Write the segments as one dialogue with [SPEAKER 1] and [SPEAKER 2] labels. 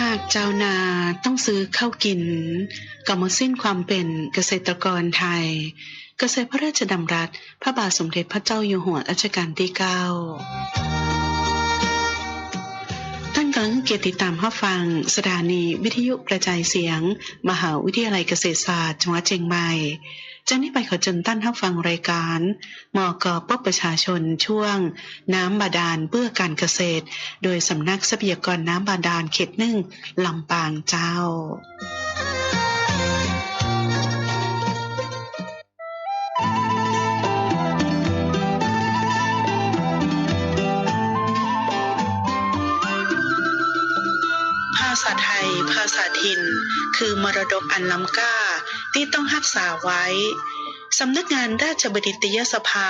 [SPEAKER 1] หากเจ้านาต้องซื้อข้าวกินก็หมดสิ้นความเป็นเกษตรกรไทย เกษตรพระราชดำรัส พระบาทสมเด็จพระเจ้าอยู่หัวรัชกาลที่เก้า ท่านกำลังเกียรติตามห้าฟัง สถานีวิทยุกระจายเสียง มหาวิทยาลัยเกษตรศาสตร์จังหวัดเชียงใหม่จากนี้ไปขอเชิญท่านรับฟังรายการมอกปปประชาชนช่วง น้ำบาดาลเพื่อการเกษตร โดยสำนักทรัพยากรน้ำบาดาลเขตหนึ่งลำปางเจ้า ภาษาถิ่นคือมรดกอันล้ำค่าที่ต้องรักษาไว้สำนักงานราชบดิตยสภา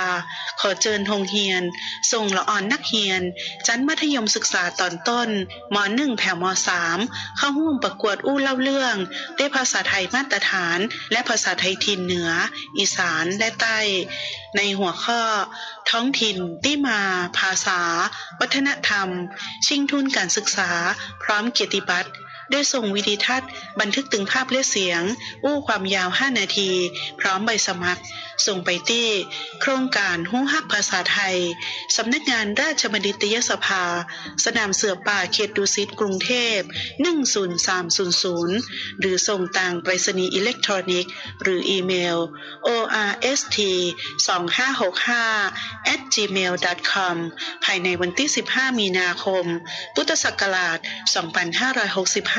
[SPEAKER 1] ขอเชิญทงเฮียน ส่งละอ่อนนักเฮียน ชั้นมัธยมศึกษาตอนต้นม .1 แผ่ม .3 เข้าร่วมประกวดอู้เล่าเรื่อง ด้วยภาษาไทยมาตรฐาน และภาษาไทยถิ่นเหนือ อีสานและใต้ ในหัวข้อ ท้องถิ่นที่มา ภาษา วัฒนธรรม ชิงทุนการศึกษา พร้อมเกียรติบัตร ได้ส่งวิดีทัศน์ บันทึกถึงภาพและเสียง อู้ความยาว 5 นาที พร้อมใบสมัคร ส่งไปที่ โครงการหู้ฮักภาษาไทย สำนักงานราชบัณฑิตยสภา สนามเสือป่าเขตดุสิตกรุงเทพ 10300 หรือส่งต่างไปรษณีย์อิเล็กทรอนิกส์ หรืออีเมล orst 2565 at gmail.com ภายในวันที่ 15 มีนาคม พุทธศักราช 2565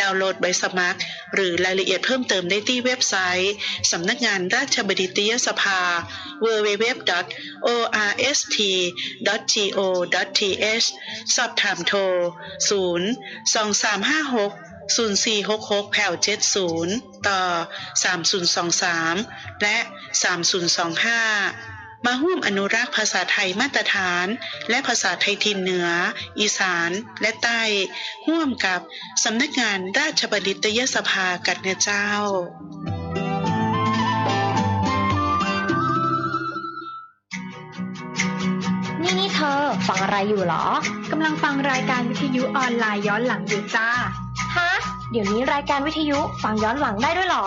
[SPEAKER 1] ดาวน์โหลดใบสมัคร หรือรายละเอียดเพิ่มเติมได้ที่เว็บไซต์ สำนักงานราชบัณฑิตยสภา www.orst.go.th สอบถามโทร 0 2356 0466แผ่ว70 ต่อ 3023 และ 3025 มาร่วมอนุรักษ์ภาษาไทยมาตรฐาน และภาษาไทยทินเหนือ อีสาน และใต้ร่วมกับสำนักงานราชบัณฑิตยสภากัดเนเจ้า
[SPEAKER 2] นี่นี่เธอฟังอะไรอยู่หรอ
[SPEAKER 3] กำลังฟังรายการวิทยุออนไลน์ย้อนหลังอยู่จ้า
[SPEAKER 2] ฮะเดี๋ยวนี้รายการวิทยุฟังย้อนหลังได้ด้วยหรอ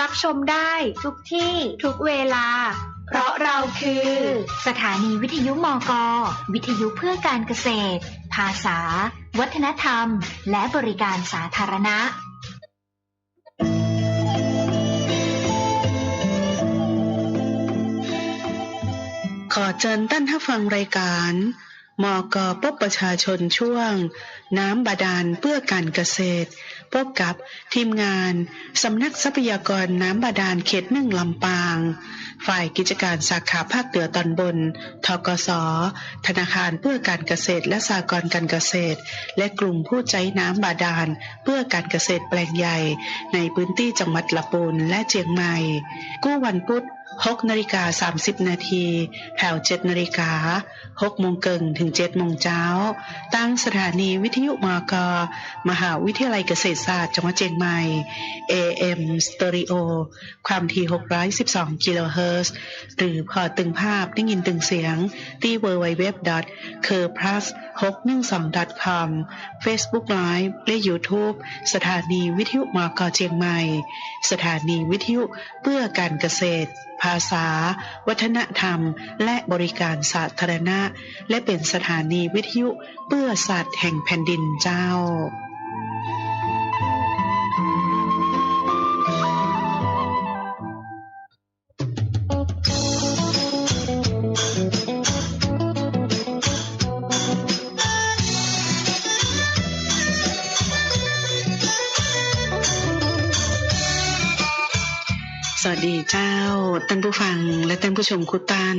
[SPEAKER 3] รับชมได้
[SPEAKER 2] ทุกที่
[SPEAKER 3] ทุกเวลา เพราะเราคือ
[SPEAKER 2] สถานีวิทยุมกวิทยุเพื่อการเกษตร ภาษา วัฒนธรรม และบริการสาธารณะ
[SPEAKER 1] ขอเชิญท่านรับฟังรายการมกปปประชาชนช่วง น้ำบาดาลเพื่อการเกษตร พบกับทีมงานสำนักทรัพยากรน้ำบาดาลเขตหนึ่งลำปาง ฝ่ายกิจการสาขาภาคเหนือตอนบน ทกส ธนาคารเพื่อการเกษตรและสหกรณ์การเกษตร และกลุ่มผู้ใจน้ำบาดาลเพื่อการเกษตรแปลงใหญ่ ในพื้นที่จังหวัดละปูนและเจียงใหม่ กู้วันพุธ 6นาฬิกา30นาทีแถว7นาฬิกา6โมงเกิงถึง7โมงเช้า ตั้งสถานีวิทยุมกมหาวิทยาลัยเกษตรศาสตร์จังหวัดเชียงใหม่ AM Stereo ความถี่612กิโลเฮิรตซ์หรือพอตึงภาพได้ยินตึงเสียง ที่ www.kerplus612.com Facebook Live และ YouTube สถานีวิทยุมกเชียงใหม่ สถานีวิทยุเพื่อการเกษตรภาษา วัฒนธรรม และบริการสาธารณะ และเป็นสถานีวิทยุเพื่อสัตว์แห่งแผ่นดินเจ้า เจ้าท่านผู้ฟังและท่านผู้ชมคุตัน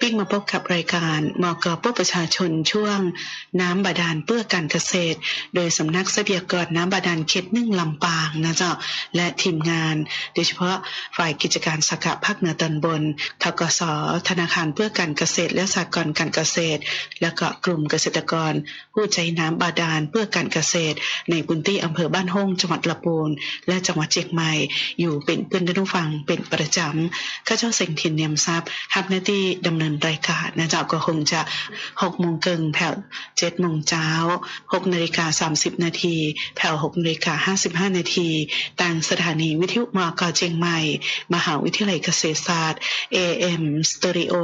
[SPEAKER 1] วิ่งมาพบกับรายการมอกปประชาชนช่วง น้ำบาดาลเพื่อการเกษตร โดยสำนักทรัพยากรน้ำบาดาลเขตหนึ่งลำปางนะเจ้าและทีมงาน โดยเฉพาะฝ่ายกิจการสกัดภาคเหนือตอนบนทกสธนาคารเพื่อการเกษตร และสหกรณ์การเกษตร และก็กลุ่มเกษตรกร ผู้ใช้น้ำบาดาลเพื่อการเกษตร ในพื้นที่อำเภอบ้านห้องจังหวัดลำพูนและจังหวัดเชียงใหม่อยู่เป็นเพื่อนท่านผู้ฟังเป็นประจำข้าเจ้าสียงถิ่นเนียมทรัพย์ทับหน้าที่ดำเนินรายการนะเจ้าก็คงจะหกโมงเกิงแผ่วเจ็ดโมงเช้าหกนาฬิกาสามสิบนาทีแผ่วหกนาฬิกาห้าสิบห้านาทีต่างสถานีวิทยุมอกเชียงใหม่ มหาวิทยาลัยเกษตรศาสตร์ AM Stereo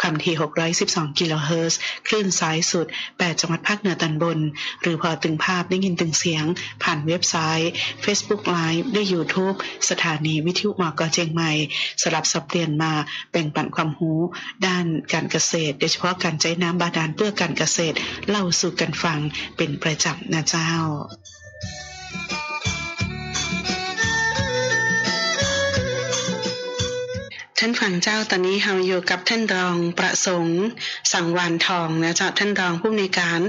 [SPEAKER 1] ความถี่612กิโลเฮิรตซ์คลื่นสายสุด 8 จังหวัดภาคเหนือตอนบน หรือพอตึงภาพได้ยินตึงเสียง ผ่านเว็บไซต์ Facebook Live ด้วย YouTube สถานีวิทยุมอกเชียงใหม่สลับสับเปลี่ยนมาแบ่งปันความรู้ด้านการเกษตร โดยเฉพาะการใช้น้ำบาดาลเพื่อการเกษตร เล่าสู่กันฟังเป็นประจำนะเจ้า ท่านฝั่งเจ้าตอนนี้เราอยู่กับท่านรองประสงค์สังวานทองนะเจ้าท่านรองผู้อำนวยการ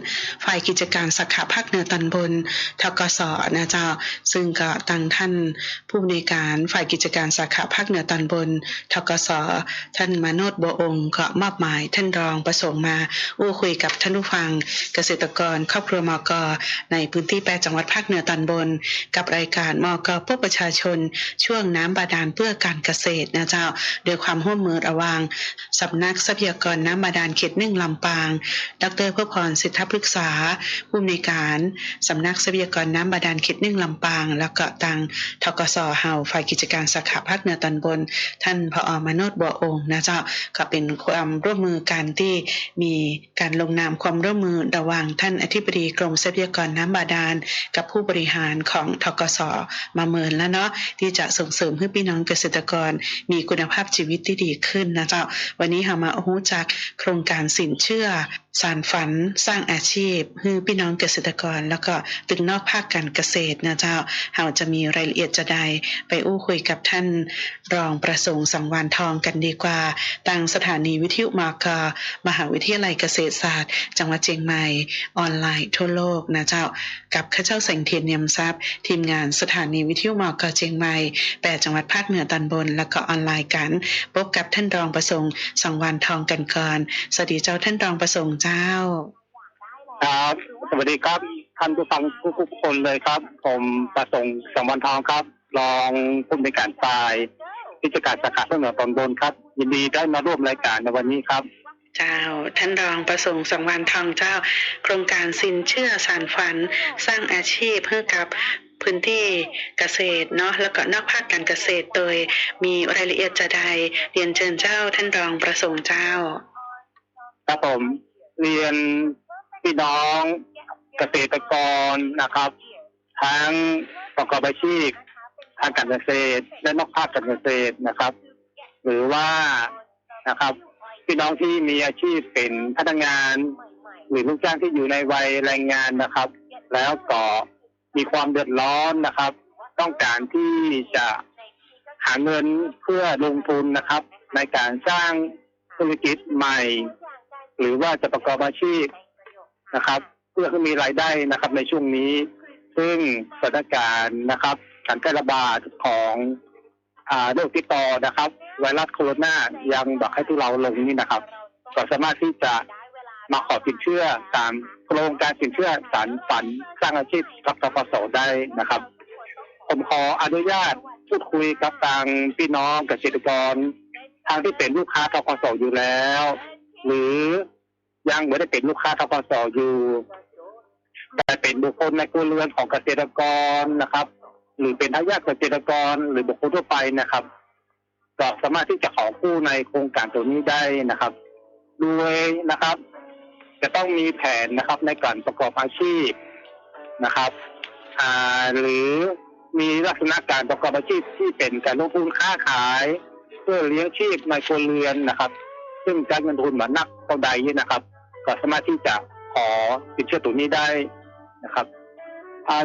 [SPEAKER 1] ฝ่ายกิจการสาขาภาคเหนือตอนบนทกสนะเจ้าซึ่งก็ตั้งท่านผู้อำนวยการฝ่ายกิจการสาขาภาคเหนือตอนบนทกสท่านมาโนดบัวองค์ก็มอบหมาย ท่านรองประสงค์มาอู้คุยกับท่านผู้ฟังเกษตรกรครอบครัวมกในพื้นที่แปดจังหวัดภาคเหนือตอนบน กับรายการมกพื่อประชาชนช่วงน้ำบาดาลเพื่อการเกษตรนะเจ้าโดยความร่วมมือระหว่างสำนักทรัพยากรน้ำบาดาลเขตหนึ่งลำปาง ดรเพื่อพรสิทธพฤกษา ผู้อำนวยการสำนักทรัพยากรน้ำบาดาลเขตหนึ่งลำปาง แล้วก็ตังทกสเฮาฝ่ายกิจการสาขาภาคเหนือตอนบน ท่านพอมโนดบัวองค์นะเจ้าก็เป็นความร่วมมือกันที่มีการลงนามความร่วมมือระหว่างท่านอธิบดีกรมทรัพยากรน้ำบาดาล กับผู้บริหารของทกสมาเมินแล้วเนาะที่จะส่งเสริมให้พี่น้องเกษตรกร มีคุณภาพชีวิตที่ดีขึ้นนะเจ้า วันนี้หามาอู้จากโครงการสินเชื่อสารฝันสร้างอาชีพให้พี่น้องเกษตรกร แล้วก็ตึงนอกภาคการเกษตรนะเจ้าเราจะมีรายละเอียดจะใดไปอู้คุยกับท่านรองประสงค์สังวานทองกันดีกว่าตั้งสถานีวิทยุมากมหาวิทยาลัยเกษตรศาสตร์ จังหวัดเชียงใหม่ ออนไลน์ทั่วโลกนะเจ้า กับข้าเจ้าแสงเทียนเนียมทรัพย์ ทีมงานสถานีวิทยุมอกเชียงใหม่แปดจังหวัดภาคเหนือตอนบน แล้วก็ออนไลน์กันพบกับท่านรองประสงค์สังวานทองกันก่อนสวัสดีเจ้าท่านรองประสงค์เจ้า
[SPEAKER 4] ครับ สวัสดีครับท่านผู้ฟังทุกๆคนเลยครับ ผมประสงค์สังวันทองครับ รองผู้อำนวยการฝ่ายกิจการสาขาเพื่อเหนือตอนบนครับ ยินดีได้มาร่วมรายการในวันนี้ครับ
[SPEAKER 1] เจ้าท่านรองประสงค์สังวานทองเจ้า โครงการสินเชื่อสารฝัน สร้างอาชีพให้กับพื้นที่เกษตรเนาะแล้วก็นอกภาคการเกษตรโดยมีรายละเอียดจะใดเรียนเชิญเจ้าท่านรองประสงค์เจ้า
[SPEAKER 4] ครับผม เรียนพี่น้องเกษตรกรนะครับ ทั้งประกอบอาชีพทางการเกษตร และนอกภาคการเกษตรนะครับ หรือว่านะครับ พี่น้องที่มีอาชีพเป็นพนักงาน หรือลูกจ้างที่อยู่ในวัยแรงงานนะครับ แล้วก็มีความเดือดร้อนนะครับ ต้องการที่จะหาเงินเพื่อลงทุนนะครับ ในการสร้างธุรกิจใหม่ หรือว่าจะประกอบอาชีพนะครับ เพื่อให้มีรายได้นะครับ ในช่วงนี้ ซึ่งสถานการณ์นะครับ การแพร่ระบาดของอ่าโรคติดต่อนะครับ ไวรัสโคโรนายังบอกให้ทุเราลงนี่นะครับก็สามารถที่จะมาขอสินเชื่อตามโครงการสินเชื่อสารฝันสร้างอาชีพกับทกสได้นะครับ ผมขออนุญาตพูดคุยกับทางพี่น้องเกษตรกร ทางที่เป็นลูกค้าทกสอยู่แล้ว หรือยังไม่ได้เป็นลูกค้าทกสอยู่แต่เป็นบุคคลในครัวเรือนของเกษตรกรนะครับ หรือเป็นทายาทเกษตรกร หรือบุคคลทั่วไปนะครับก็สามารถที่จะขอกู้ในโครงการตัวนี้ได้นะครับโดยนะครับ จะต้องมีแผนนะครับในการประกอบอาชีพนะครับอ่าหรือมีลักษณะการประกอบอาชีพที่เป็นการลงทุนค้าขาย เพื่อเลี้ยงชีพในครัวเรือนนะครับ ซึ่งการเงินทุนมือนนักเท่าใดนะครับ ก็สามารถที่จะขอสินเชื่อตัวนี้ได้นะครับ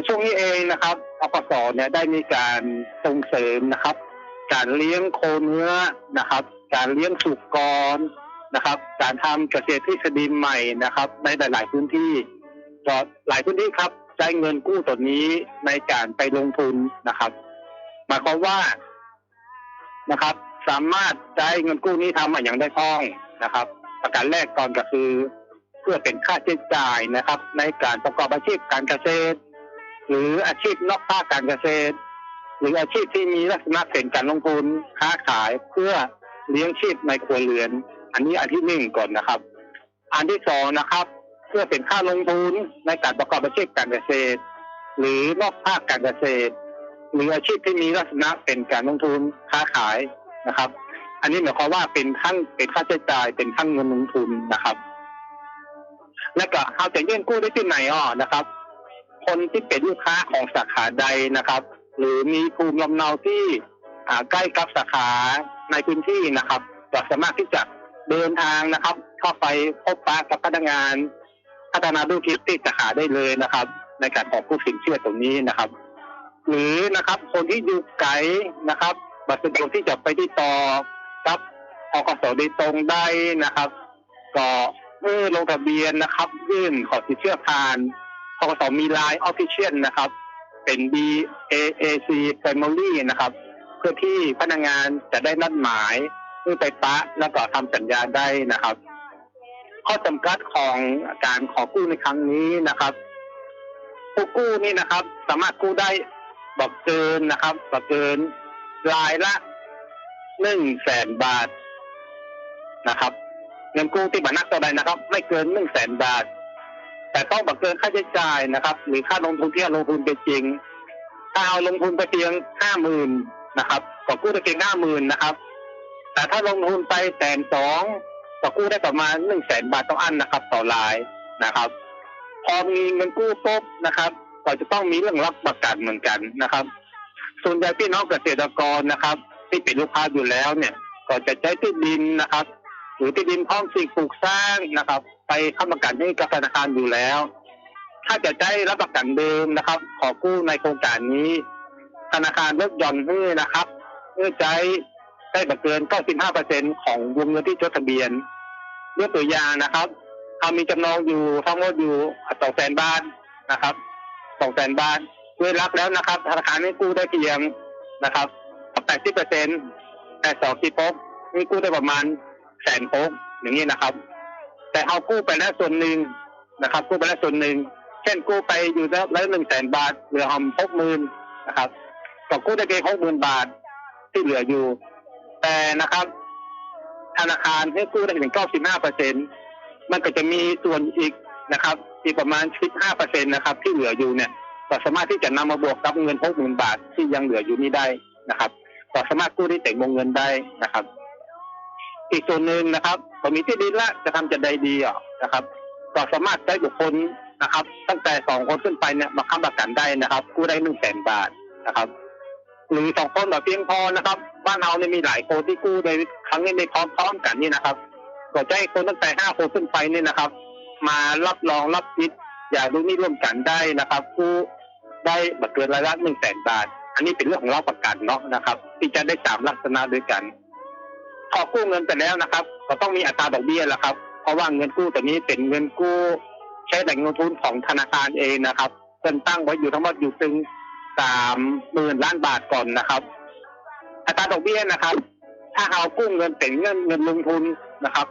[SPEAKER 4] ช่วงนี้เองนะครับอปสเนี่ยได้มีการส่งเสริมนะครับ การเลี้ยงโคเนื้อนะครับ การเลี้ยงสุกรนะครับ การทำเกษตรทฤษฎีใหม่นะครับ ในหลาย ๆ พื้นที่ก็หลายพื้นที่ครับใช้เงินกู้ตัวนี้ในการไปลงทุนนะครับ หมายความว่านะครับ สามารถใช้เงินกู้นี้ทำอย่างได้คล่องนะครับ ประการแรกก่อนก็คือ เพื่อเป็นค่าใช้จ่ายนะครับ ในการประกอบอาชีพการเกษตร หรืออาชีพนอกภาคการเกษตร หรืออาชีพที่มีลักษณะเป็นการลงทุนค้าขายเพื่อเลี้ยงชีพในครัวเรือน อันนี้อันที่หนึ่งก่อนนะครับ อันที่สองนะครับ เพื่อเป็นค่าลงทุนในการประกอบอาชีพการเกษตร หรือนอกภาคการเกษตรหรืออาชีพที่มีลักษณะเป็นการลงทุนค้าขาย นะครับ อันนี้หมายความว่าเป็นทั้งเป็นค่าใช้จ่ายเป็นทั้งเงินลงทุนนะครับ และก็เขาจะยื่นกู้ได้ที่ไหนอ่อนะครับ คนที่เป็นลูกค้าของสาขาใดนะครับ หรือมีภูมิลำเนาที่ใกล้กับสาขาในพื้นที่นะครับก็สามารถที่จะเดินทางนะครับ เข้าไปพบปะกับพนักงาน พัฒนาธุรกิจที่สาขาได้เลยนะครับ ในการขอผู้สินเชื่อตรงนี้นะครับ หรือนะครับ คนที่อยู่ไกลนะครับ บัตรสะดวกที่จะไปที่ต่อกับอคสโดยตรงได้นะครับ ก็เมื่อลงทะเบียนนะครับยื่นขอสินเชื่อผ่านอคสมีไลน์ออฟฟิเชียลนะครับ เป็น B A A C Family นะครับ เพื่อที่พนักงานจะได้นัดหมายเพื่อไปปะแล้วก็ทำสัญญาได้นะครับ ข้อจำกัดของการขอกู้ในครั้งนี้นะครับผู้กู้นี่นะครับ สามารถกู้ได้บอกเกินนะครับบอกเกิน รายละหนึ่งแสนบาทนะครับ เงินกู้ที่บัตรนักต่อใดนะครับ ไม่เกินหนึ่งแสนบาท แต่ต้องบอกเกินค่าใช้จ่ายนะครับ หรือค่าลงทุนที่ลงทุนไปจริง ถ้าเอาลงทุนไปเพียงห้าหมื่นนะครับก็กู้ได้เพียงห้าหมื่นนะครับ แต่ถ้าลงทุนไปแสนสองก็กู้ได้ประมาณหนึ่งแสนบาทต้ออันนะครับ ต่อรายนะครับ พอมีเงินกู้ปุ๊บนะครับ ก็จะต้องมีเรื่องรับประกันเหมือนกันนะครับ ส่วนใหญ่พี่น้องเกษตรกรนะครับ ที่เป็นลูกค้าอยู่แล้วเนี่ย ก็จะใช้ที่ดินนะครับ หรือที่ดินพร้อมสิ่งปลูกสร้างนะครับ ไปค้ำประกันให้กับธนาคารอยู่แล้ว ถ้าจะใช้รับประกันเดิมนะครับ ขอกู้ในโครงการนี้ ธนาคารลดหย่อนให้นะครับเพื่อใช้ได้บัเกิน 95%ของวงเงินที่จดทะเบียนยกตัวอย่างนะครับเอามีจำนองอยู่ทั้งหมดอยู่สองแสนบาทนะครับสองแสนบาท เมื่อรับแล้วนะครับธนาคารให้กู้ได้เพียงนะครับ80%แต่สองที่พกนี่กู้ได้ประมาณแสนพกอย่างนี้นะครับ แต่เอากู้ไปแล้วส่วนหนึ่งนะครับ กู้ไปแล้วส่วนหนึ่งเช่นกู้ไปอยู่แล้วหนึ่งแสนบาทเหลือหอมหกหมื่นนะครับก็กู้ได้เพียงหกหมื่นบาทที่เหลืออยู่ แต่นะครับธนาคารให้กู้ได้ถึงเก้าสิบห้าเปอร์เซ็นต์มันก็จะมีส่วนอีกนะครับ อีกประมาณสิบห้าเปอร์เซ็นต์นะครับ ที่เหลืออยู่เนี่ย ก็สามารถที่จะนำมาบวกกับเงินหกหมื่นบาทที่ยังเหลืออยู่นี้ได้นะครับก็สามารถกู้ได้แต่วงเงินได้นะครับ อีกส่วนหนึ่งนะครับผมมีที่ดินละจะทำจะใดดีอะนะครับก็สามารถใช้บุคคลนะครับ ตั้งแต่สองคนขึ้นไปเนี่ยมาค้ำประกันได้นะครับ กู้ได้หนึ่งแสนบาทนะครับหรือสองคนแบบเพียงพอนะครับ บ้านเราเนี่ยมีหลายคนที่กู้ในครั้งนี้ในพร้อมๆกันนี่นะครับก็จะให้คนตั้งแต่ห้าคนขึ้นไปเนี่ยนะครับ มารับรองรับคิดอย่าดูนี่ร่วมกันได้นะครับ กู้ ได้บัตรเกินรายละหนึ่งแสนบาท อันนี้เป็นเรื่องของเราประกันเนาะนะครับ ที่จะได้สามลักษณะด้วยกัน พอกู้เงินไปแล้วนะครับ ก็ต้องมีอัตราดอกเบี้ยแหละครับ เพราะว่าเงินกู้ตัวนี้เป็นเงินกู้ใช้แหล่งเงินทุนของธนาคารเองนะครับเงินตั้งไว้อยู่ทั้งหมดอยู่ถึงสามหมื่นล้านบาทก่อนนะครับ อัตราดอกเบี้ยนะครับ ถ้าเอากู้เงินเป็นเงินเงินลงทุนนะครับ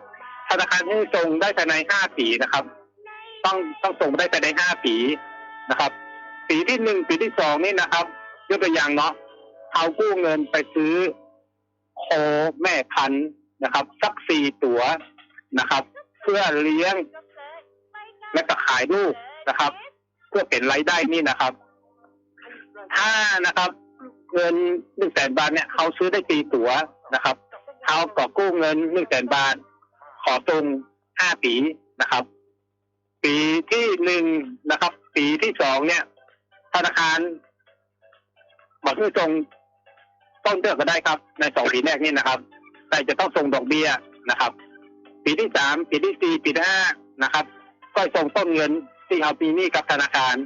[SPEAKER 4] ธนาคารให้ส่งได้ภายในห้าปีนะครับ ต้องต้องส่งได้ภายในห้าปีนะครับ ปีที่หนึ่งปีที่สองนี่นะครับยกตัวอย่างเนาะเอากู้เงินไปซื้อโคแม่พันธุ์นะครับ สักสี่ตัวนะครับ เพื่อเลี้ยงและก็ขายลูกนะครับ เพื่อเป็นรายได้นี่นะครับ ถ้านะครับ เงินหนึ่งแสนบาทเนี่ยเขาซื้อได้ตีตั๋วนะครับเขาก็กู้เงินหนึ่งแสนบาท ขอตรงห้าปีนะครับ ปีที่หนึ่งนะครับ ปีที่สองเนี่ย ธนาคารบอกให้ส่งต้นเดือนก็ได้ครับ ในสองปีแรกนี่นะครับ แต่จะต้องส่งดอกเบี้ยนะครับ ปีที่สามปีที่สี่ปีที่ห้านะครับ ก็ส่งต้นเงินที่เอาปีนี้กับธนาคาร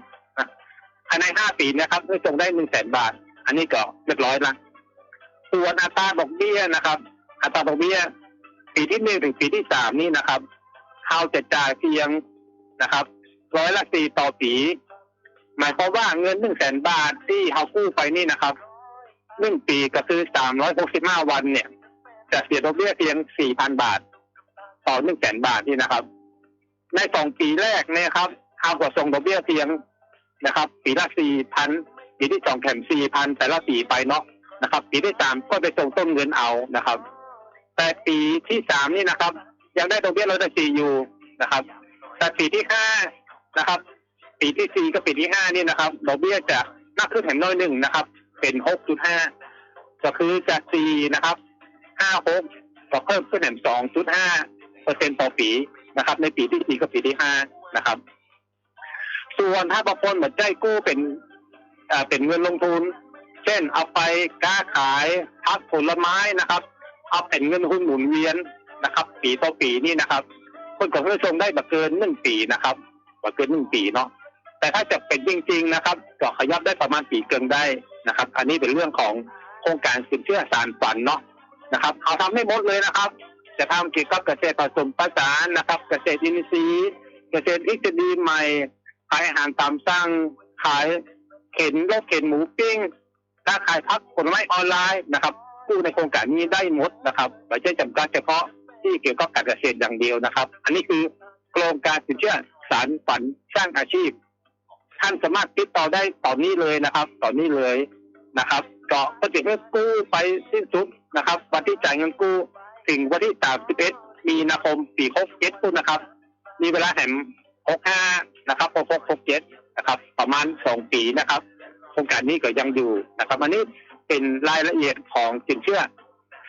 [SPEAKER 4] ภายในห้าปีนะครับเพื่อส่งได้หนึ่งแสนบาท อันนี้ก็เรียบร้อยละส่วนอัตราดอกเบี้ยนะครับ อัตราดอกเบี้ย ปีที่หนึ่งถึงปีที่สามนี่นะครับเขาจะจ่ายเพียงนะครับร้อยละสี่ต่อปี หมายความว่าเงินหนึ่งแสนบาทที่เขากู้ไปนี่นะครับหนึ่งปีก็คือสามร้อยหกสิบห้าวันเนี่ย จะเสียดอกเบี้ยเพียงสี่พันบาท ต่อหนึ่งแสนบาทนี่นะครับ ในสองปีแรกเนี่ยครับเขาก็ส่งดอกเบี้ยเพียงนะครับ ปีละสี่พันปีที่สองแถมสี่พันแต่ละปีไปเนาะนะครับ ปีที่สามก็ไปส่งต้นเงินเอานะครับ แต่ปีที่สามนี่นะครับ ยังได้ดอกเบี้ยร้อยละสี่อยู่นะครับ แต่ปีที่ห้านะครับ ปีที่สี่กับปีที่ห้านี่นะครับดอกเบี้ยจะมากขึ้นแถมน้อยหนึ่งนะครับ เป็นหกจุดห้าก็คือจากสี่นะครับห้าหกก็เพิ่มขึ้นแถมสองจุดห้าเปอร์เซ็นต์ต่อปีนะครับ ในปีที่สี่กับปีที่ห้านะครับ ส่วนถ้าบางคนเหมือนใจกู้เป็นเอ่อเป็นเงินลงทุน เช่นเอาไปค้าขายพักผลไม้นะครับ เอาเป็นเงินหุ้นหมุนเวียนนะครับ ปีต่อปีนี่นะครับ คนของเพื่อชงได้บักเกินหนึ่งปีนะครับบักเกินหนึ่งปีเนาะ แต่ถ้าจะเป็นจริง ๆ นะครับก็ขยับได้ประมาณปีเกินได้นะครับ อันนี้เป็นเรื่องของโครงการสินเชื่อสารฝันเนาะนะครับเอาทำให้หมดเลยนะครับ จะทำเกี่ยวกับเกษตรผสมผสานนะครับ เกษตรอินทรีย์เกษตรทฤษฎีใหม่ขายอาหารตามสั่งขายเข็นรถเข็นหมูปิ้งค้าขายพักผลไม้ออนไลน์นะครับกู้ในโครงการนี้ได้หมดนะครับไม่ใช่จำกัดเฉพาะที่เกี่ยวกับการเกษตรอย่างเดียวนะครับ อันนี้คือโครงการสินเชื่อสารฝันสร้างอาชีพ ท่านสามารถติดต่อได้ตอนนี้เลยนะครับตอนนี้เลยนะครับก็ปฏิเสธกู้ไปสิ้นสุดนะครับ วันที่จ่ายเงินกู้ถึงวันที่31มีนาคมปี67พุ่นนะครับ มีเวลาแหม65นะครับ66 67นะครับ ประมาณ 2 ปีนะครับ โครงการนี้ก็ยังอยู่นะครับอันนี้เป็นรายละเอียดของสินเชื่อ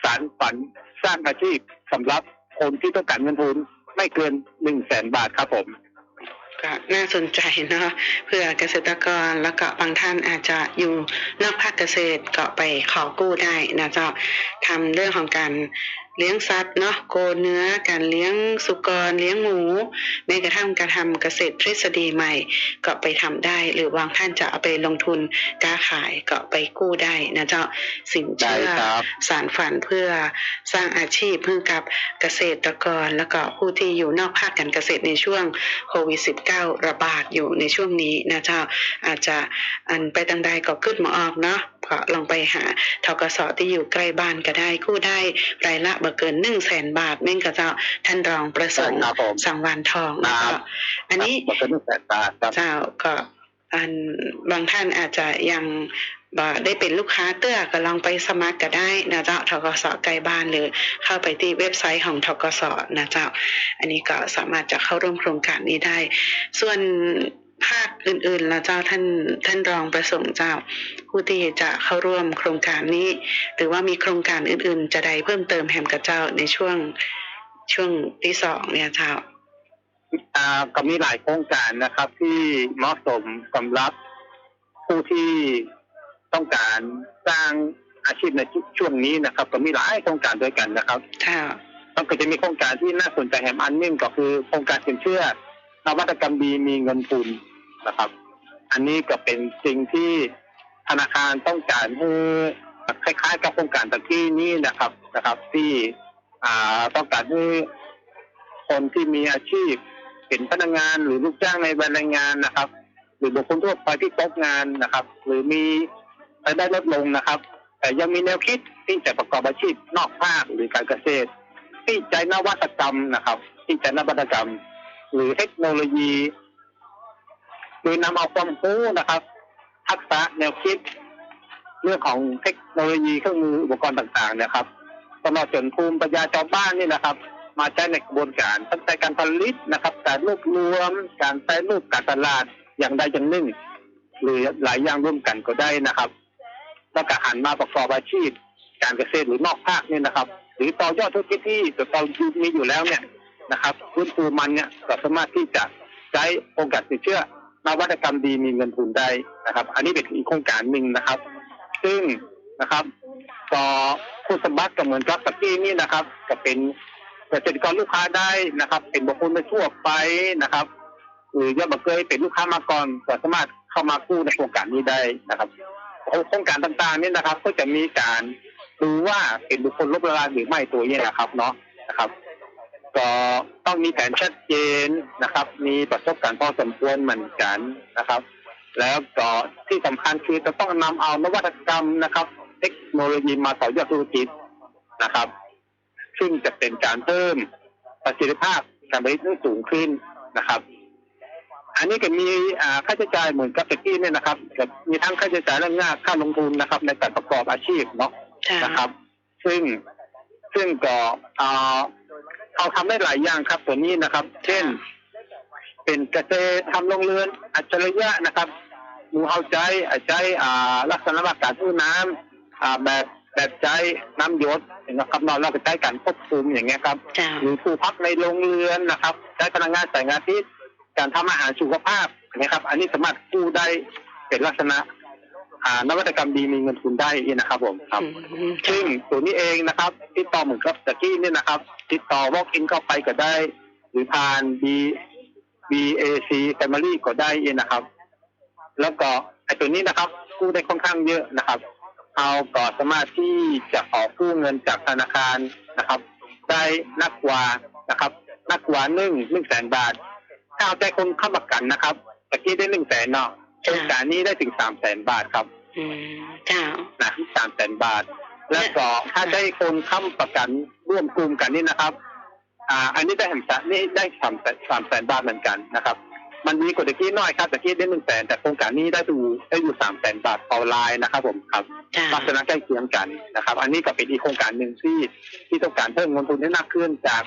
[SPEAKER 4] สารฝันสร้างอาชีพสำหรับคนที่ต้องการเงินทุนไม่เกิน1 0 0 0 0แสนบาทครับผม
[SPEAKER 1] ก็น่าสนใจเนาะเพื่อเกษตรกรแล้วก็บางท่านอาจจะอยู่นอกภาคเกษตรก็ไปขอกู้ได้นะเจ้าทำเรื่องของการ เลี้ยงสัตว์เนาะโกเนื้อการเลี้ยงสุกรเลี้ยงหมูแม้กระทั่งการทำเกษตรทฤษฎีใหม่ ก็ไปทำได้ หรือบางท่านจะเอาไปลงทุนค้าขายก็ไปกู้ได้นะเจ้าสิน
[SPEAKER 4] ได้
[SPEAKER 1] เชื่อ
[SPEAKER 4] ครับ
[SPEAKER 1] สารฝันเพื่อสร้างอาชีพเพื่อกับเกษตรกร แล้วก็ผู้ที่อยู่นอกภาคการเกษตรในช่วงโควิด -19 ระบาดอยู่ในช่วงนี้นะเจ้าอาจจะอันไปทางใดก็ขึ้นมาออกเนาะ ก็ลองไปหาทกสที่อยู่ใกล้บ้านก็ได้กู้ได้รายละบ่เกิน1 0 0 0 0แสนบาทแม่งก็เจ้าท่านรองประสงค์
[SPEAKER 4] ครับผม
[SPEAKER 1] สังวานทองนะ
[SPEAKER 4] ครั
[SPEAKER 1] เจ้า
[SPEAKER 4] บ
[SPEAKER 1] อันนี้
[SPEAKER 4] ครับบ่เกินหนึ่งแสนบาทครับ
[SPEAKER 1] เจ้าก็อันบางท่านอาจจะยังบ่ได้เป็นลูกค้าเตื้อก็ลองไปสมัครก็ได้นะเจ้าทกสใกล้บ้านหรือเข้าไปที่เว็บไซต์ของทกสนะเจ้า อันนี้ก็สามารถจะเข้าร่วมโครงการนี้ได้ ส่วน ภาคอื่นๆแล้วเจ้าท่านท่านรองประสงค์เจ้า ผู้ที่จะเข้าร่วมโครงการนี้ หรือว่ามีโครงการอื่นๆ จะใดเพิ่มเติมแหมกับเจ้าในช่วงช่วงที่สองเนี่ยเจ้า
[SPEAKER 4] อ่าก็มีหลายโครงการนะครับ ที่เหมาะสมสำหรับผู้ที่ต้องการสร้างอาชีพในช่วงนี้นะครับ ก็มีหลายโครงการด้วยกันนะครับ
[SPEAKER 1] เจ้า
[SPEAKER 4] แล้วก็จะมีโครงการที่น่าสนใจแห่งอันหนึงก็คือโครงการสินเชื่อนวัตกรรมดีมีเงินทุน นะครับ อันนี้ก็เป็นสิ่งที่ธนาคารต้องการให้คล้ายๆ กับโครงการตะกี้นี้นะครับนะครับ ที่อ่าต้องการให้คนที่มีอาชีพเป็นพนักงานหรือลูกจ้างในแรงงานนะครับ หรือบุคคลทั่วไปที่ตกงานนะครับ หรือมีรายได้ลดลงนะครับ แต่ยังมีแนวคิดที่จะประกอบอาชีพนอกภาคหรือการเกษตร ที่ใจนวัตกรรมนะครับ ที่ใจนวัตกรรม หรือเทคโนโลยี โดยนำเอาความรู้นะครับทักษะแนวคิด เรื่องของเทคโนโลยีเครื่องมืออุปกรณ์ต่างๆนะครับตลอดจนภูมิปัญญาชาวบ้านนี่นะครับ มาใช้ในกระบวนการตั้งแต่การผลิตนะครับ การรวบรวม การแปรรูปการตลาดอย่างใดอย่างหนึ่ง หรือหลายอย่างร่วมกันก็ได้นะครับ แล้วก็หันมาประกอบอาชีพ การเกษตรหรือนอกภาคนี่นะครับ หรือต่อยอดธุรกิจที่ตัวเรามีอยู่แล้วเนี่ยนะครับพื้นฟูมันเนี่ยก็สามารถที่จะใช้โอกาสสินเชื่อ นวัตกรรมดีมีเงินทุนได้นะครับ อันนี้เป็นอีกโครงการหนึ่งนะครับ ซึ่งนะครับก็ผู้สมัครก็เหมือนกับตะกี้นี่นะครับก็เป็นเกษตรกรลูกค้าได้นะครับ เป็นบุคคลไม่ทั่วไปนะครับหรือย่อมเคยเป็นลูกค้ามาก่อนก็สามารถเข้ามากู้ในโครงการนี้ได้นะครับโครงการต่างๆนี่นะครับ ก็จะมีการดูว่าเป็นบุคคลลบละลานหรือไม่ตัวนี้นะครับเนาะนะครับ ก็ต้องมีแผนชัดเจนนะครับ มีประสบการณ์พอสมควรเหมือนกันนะครับ แล้วก็ที่สำคัญคือจะต้องนำเอานวัตกรรมนะครับ เทคโนโลยีมาต่อยอดธุรกิจนะครับ ซึ่งจะเป็นการเพิ่มประสิทธิภาพการผลิตที่สูงขึ้นนะครับ อันนี้ก็มีค่าใช้จ่ายเหมือนกับตะกี้เนี่ยนะครับมีทั้งค่าใช้จ่ายเรื่องงานค่าลงทุนนะครับ ในการประกอบอาชีพเนาะนะครับ ซึ่งซึ่งก็เอ่อ เอาทำได้หลายอย่างครับตัวนี้นะครับ เช่น เป็นเกษตรทำโรงเรือนอัจฉริยะนะครับหมูเอาใจอาใจอ่าลักษณะการอู้น้ำอ่าแบบแบบใจน้ำหยศนะครับนอนแล้วก็ใช้การควบคุมอย่างเงี้ยครับ
[SPEAKER 1] จ้า
[SPEAKER 4] หรือผู้พักในโรงเรือนนะครับใช้พลังงานแสงอาทิตย์การทำอาหารสุขภาพนะครับ อันนี้สามารถกู้ได้เป็นลักษณะอ่า นวัตกรรมดีมีเงินทุนได้นะครับผมครับ
[SPEAKER 1] อืม
[SPEAKER 4] ซึ่งตัวนี้เองนะครับติดต่อเหมือนกับตะกี้เนี่ยนะครับ ติดต่อ walk in เข้าไปก็ได้ หรือผ่าน B BAC Family ก็ได้เองนะครับ แล้วก็ไอ้ตัวนี้นะครับกู้ได้ค่อนข้างเยอะนะครับเอาก็สามารถที่จะขอกู้เงินจากธนาคารนะครับ ได้นักกว่านะครับนักกว่าหนึ่งหนึ่งแสนบาทถ้าเอาใจคนค้ำประกันนะครับตะกี้ได้หนึ่งแสนเนาะ โครงการนี้ได้ถึงสามแสนบาทครับ
[SPEAKER 1] อืมจ้า
[SPEAKER 4] นะสามแสนบาท แล้วก็ถ้าได้คนค้ำประกันร่วมกลุ่มกันนี่นะครับ อ่า อันนี้ได้แห่งสนี่ได้สามแสนสามแสนบาทเหมือนกันนะครับ มันมีกว่าตะกี้น้อยครับตะกี้ได้หนึ่งแสนแต่โครงการนี้ได้ดูได้อยู่สามแสนบาทต่อลายนะครับ ผมครับ
[SPEAKER 1] จ้า
[SPEAKER 4] ลักษณะใกล้เคียงกันนะครับ อันนี้ก็เป็นอีกโครงการหนึ่งที่ที่ต้องการเพิ่มเงินทุนให้มากขึ้นจาก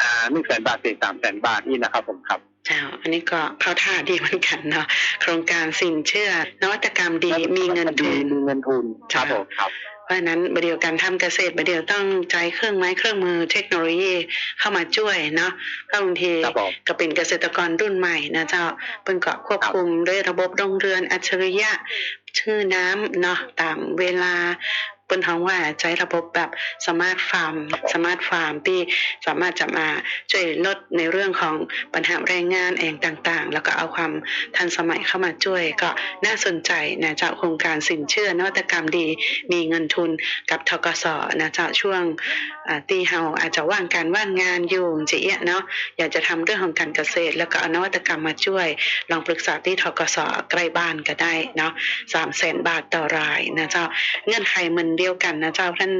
[SPEAKER 4] อ่าหนึ่งแสนบาทเป็นสามแสนบาทนี่นะครับ ผมครับ
[SPEAKER 1] จ้าอันนี้ก็เข้าท่าดีเหมือนกันเนาะโครงการสินเชื่อนวัตกรรมดีมีเงินทุน
[SPEAKER 4] มีเงินทุนครับ
[SPEAKER 1] จ้ะ
[SPEAKER 4] ผมครับ
[SPEAKER 1] เพราะฉะนั้นประเดี๋ยวการทำเกษตรประเดี๋ยวต้องใช้เครื่องไม้เครื่องมือเทคโนโลยีเข้ามาช่วยเนาะเพราะบางที
[SPEAKER 4] ครับผม
[SPEAKER 1] ก็เป็นเกษตรกรรุ่นใหม่นะเจ้าเพิ่นก็ควบคุมด้วยระบบโรงเรือนอัจฉริยะชื่อน้ำเนาะตามเวลาเปิ้นท้องว่าใช้ระบบแบบสมาร์ทฟาร์มสมาร์ทฟาร์มที่สามารถจะมาช่วยลดในเรื่องของปัญหาแรงงานเองต่างๆ แล้วก็เอาความทันสมัยเข้ามาช่วยก็น่าสนใจนะจ้าโครงการสินเชื่อนวัตกรรมดีมีเงินทุนกับทกสนะจ้าช่วง ตีเฮาอาจจะว่างการว่างงานอยู่จีเอียเนาะอยากจะทำเรื่องของการเกษตร แล้วก็เอานวัตกรรมมาช่วย ลองปรึกษาที่ทกสใกล้บ้านก็ได้เนาะสามแสนบาทต่อรายนะเจ้าเงื่อนไขเหมือนเดียวกันนะเจ้าท่าน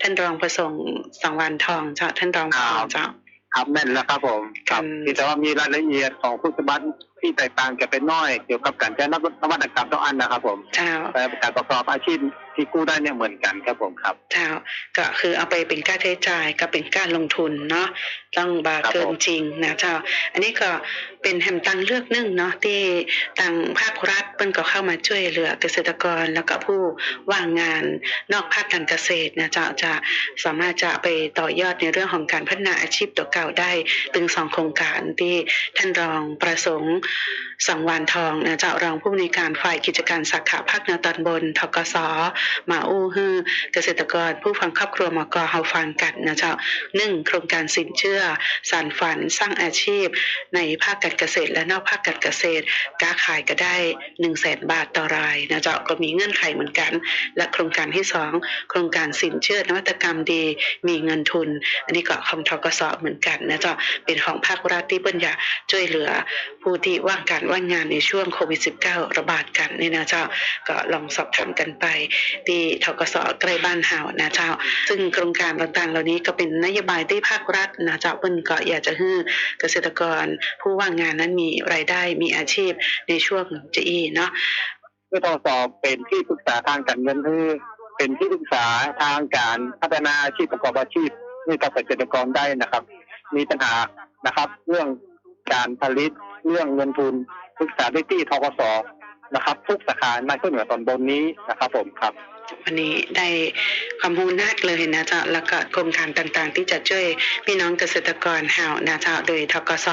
[SPEAKER 1] ท่านรองประสงค์สังวานทองเจ้าท่านรองผอ
[SPEAKER 4] ครับ
[SPEAKER 1] เจ้า
[SPEAKER 4] ครับแม่นแล้วครับผมครับ
[SPEAKER 1] อืม
[SPEAKER 4] ที่แต่ว่ามีรายละเอียดของผู้สมัคร ที่แตกต่างกันเป็นน้อยเกี่ยวกับการใช้นวัตกรรมต้องอันนะครับ ผม
[SPEAKER 1] เจ้า
[SPEAKER 4] แต่การประกอบอาชีพที่กู้ได้เนี่ยเหมือนกันครับผมครับ
[SPEAKER 1] เจ้าก็คือเอาไปเป็นค่าใช้จ่ายก็เป็นการลงทุนเนาะต้องบา
[SPEAKER 4] ครับ
[SPEAKER 1] เกิน
[SPEAKER 4] ผม
[SPEAKER 1] จริงนะเจ้าอันนี้ก็เป็นแหมตังเลือกหนึ่งเนาะที่ทางภาครัฐเปิ้นก็เข้ามาช่วยเหลือเกษตรกรแล้วก็ผู้ว่างงานนอกภาคการเกษตรนะเจ้าจะสามารถจะไปต่อยอดในเรื่องของการพัฒนาอาชีพตัวเก่าได้ ถึงสองโครงการที่ท่านรองประสงค์สังวานทองนะเจ้ารองผู้อำนวยการฝ่ายกิจการสาขาภาคเหนือตอนบนทกสมาอู้ฮือเกษตรกรผู้ฟังครอบครัวมกเฮาฟังกันนะเจ้าหนึ่งโครงการสินเชื่อสานฝันสร้างอาชีพ ในภาคการเกษตรและนอกภาคการเกษตรค้าขายก็ได้1นึ่งแสนบาทต่อรายนะเจ้าก็มีเงื่อนไขเหมือนกัน และโครงการที่สองโครงการสินเชื่อนวัตกรรมดีมีเงินทุน อันนี้ก็ของทกสเหมือนกันนะเจ้าเป็นของภาครัฐที่เปิ้นอยากช่วยเหลือผู้ที่ว่างการว่างงานในช่วงโควิด -19 ระบาดกันนี่นะเจ้าก็ลองสอบถามกันไป ที่ทกสใกล้บ้านเฮานะเจ้า ซึ่งโครงการต่างๆ เหล่านี้ก็เป็นนโยบายที่ภาครัฐนะเจ้าเปิ้นก็อยากจะให้เกษตรกร ผู้ว่างงานนั้นมีรายได้มีอาชีพในช่วงจีเนาะ
[SPEAKER 4] เพื่อทดสอบเป็นที่ปรึกษาทางการเงินคือเป็นที่ปรึกษาทางการพัฒนาอาชีพประกอบอาชีพให้กับเกษตรกรได้นะครับ มีปัญหานะครับ เรื่องการผลิต เรื่องเงินทุนปรึกษาได้ที่ทกศนะครับ ทุกสาขาในภาคเหนือตอนบนนี้นะครับผมครับ
[SPEAKER 1] วันนี้ได้ความรู้นักเลยนะเจ้าแล้วก็โครงการต่างๆ ที่จะช่วยพี่น้องเกษตรกรเฮานะเจ้าโดยทกส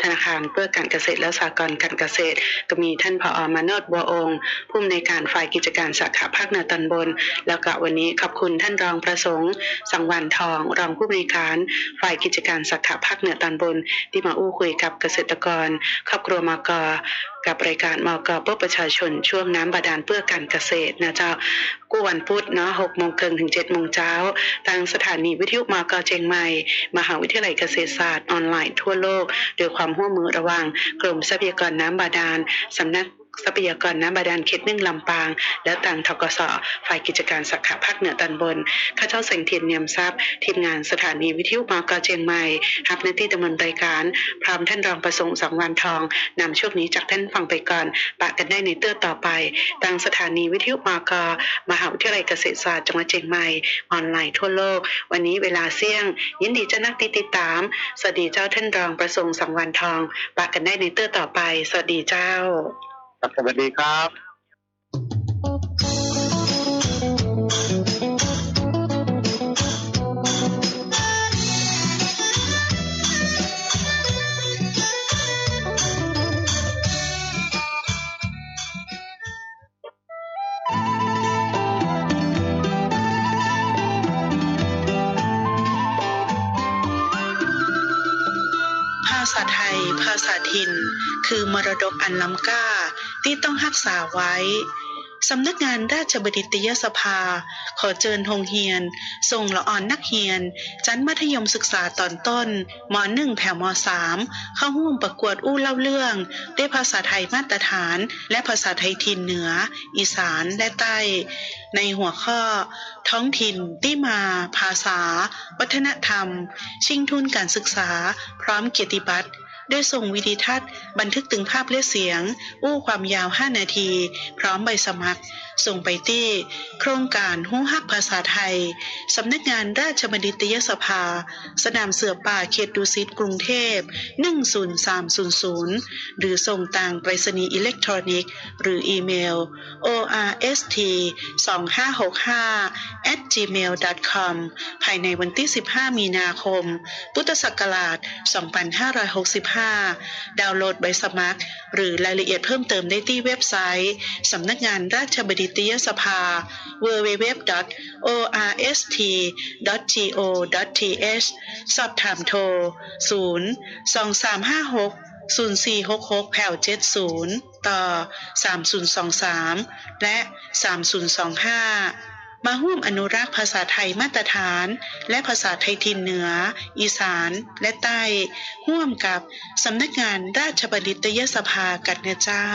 [SPEAKER 1] ธนาคารเพื่อการเกษตรและสหกรณ์การเกษตร ก็มีท่านผอมาโนดบัวองค์ผู้อำนวยการฝ่ายกิจการสาขาภาคเหนือตอนบน แล้วก็วันนี้ขอบคุณท่านรองประสงค์สังวานทอง รองผู้อำนวยการฝ่ายกิจการสาขาภาคเหนือตอนบน ที่มาอู้คุยกับเกษตรกร ครอบครัวมก กับรายการมอกเพื่อประชาชนช่วงน้ำบาดาลเพื่อการเกษตรนะเจ้ากู้วันพุธเนาะหกโมงครึ่งถึงเจ็ดโมงเช้าทางสถานีวิทยุมอกเจียงใหม่ มหาวิทยาลัยเกษตรศาสตร์ออนไลน์ทั่วโลกโดยความร่วมมือระหว่างกรมทรัพยากรน้ำบาดาลสำนัก ทรัพยากรน้ำบาดาลเขตหนึ่งลำปาง และต่างทกสฝ่ายกิจการสาขาภาคเหนือตอนบน ข้าเจ้าแสงเทียนเนียมทรัพย์ ทีมงานสถานีวิทยุมกเจียงใหม่รับหน้าที่ดำเนินรายการ พร้อมท่านรองประสงค์สังวานทองนำช่วงนี้จากท่านฟังไปก่อน ปะกันได้ในเตื้อต่อไปทางสถานีวิทยุมกมหาวิทยาลัยเกษตรศาสตร์จังหวัดเชียงใหม่ ออนไลน์ทั่วโลก วันนี้เวลาเสี่ยง ยินดีเจ้านักติดติดตาม สวัสดีเจ้าท่านรองประสงค์สังวานทอง ปะกันได้ในเตื้อต่อไป สวัสดีเจ้า
[SPEAKER 4] ครับสวัสดีครับ
[SPEAKER 1] ภาษาไทย ภาษาถิ่น คือมรดกอันล้ำค่า ที่ต้องรักษาไว้ สำนักงานราชบัณฑิตยสภา ขอเจิญโรงเรียน ส่งละอ่อนนักเรียน ชั้นมัธยมศึกษาตอนต้นม .1 แถวม .3 เข้าร่วมประกวดอู้เล่าเรื่องด้วยภาษาไทยมาตรฐาน และภาษาไทยถิ่นเหนือ อีสานและใต้ ในหัวข้อ ท้องถิ่นที่มา ภาษา วัฒนธรรม ชิงทุนการศึกษา พร้อมเกียรติบัตร ได้ส่งวิดีทัศน์ บันทึกตึงภาพและเสียง อู้ความยาว 5 นาที พร้อมใบสมัคร ส่งไปที่โครงการหู้ฮักภาษาไทย สำนักงานราชบัณฑิตยสภา สนามเสือป่าเขตดุสิตกรุงเทพ 10300 หรือส่งต่างไปรษณีย์อิเล็กทรอนิกส์หรืออีเมล orst 2565 at gmail.com ภายในวันที่ 15 มีนาคม พุทธศักราช 2565 ดาวน์โหลดใบสมัคร หรือรายละเอียดเพิ่มเติมได้ที่เว็บไซต์ สำนักงานราชบัณฑิตตยสภา www.orst.go.th สอบถามโทร 0 2356 0466แผ่ว70 ต่อ 3023 และ 3025 มาร่วมอนุรักษ์ภาษาไทยมาตรฐาน และภาษาไทยทินเหนือ อีสานและใต้ร่วมกับสำนักงานราชบัณฑิตยสภากันนเจ้า